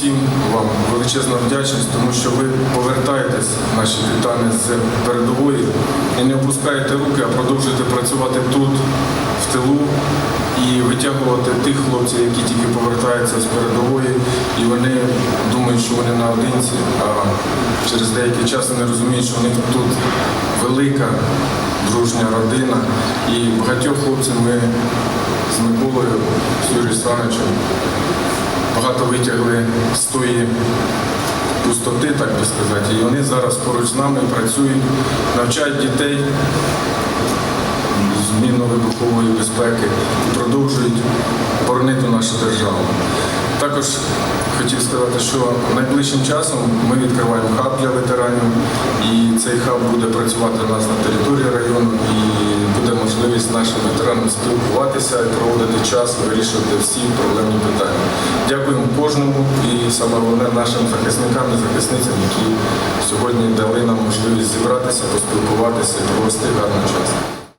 всім вам величезна вдячність, тому що ви повертаєтесь наші вітання з передової і не опускаєте руки, а продовжуєте працювати тут, в тилу, і витягувати тих хлопців, які тільки повертаються з передової, і вони думають, що вони наодинці, а через деякий час вони розуміють, що в них тут велика дружня родина. І багатьох хлопців ми з Миколою, з Юрієм Івановичем багато витягли з тої пустоти, так би сказати. І вони зараз поруч з нами працюють, навчають дітей змінно-вибухової безпеки і продовжують боронити нашу державу. Також хотів сказати, що найближчим часом ми відкриваємо хаб для ветеранів, і цей хаб буде працювати у нас на території району і буде можливість нашим ветеранам спілкуватися і проводити час, вирішувати всі проблемні питання. Дякуємо кожному і саме головне нашим захисникам і захисницям, які сьогодні дали нам можливість зібратися, поспілкуватися і провести гарний час.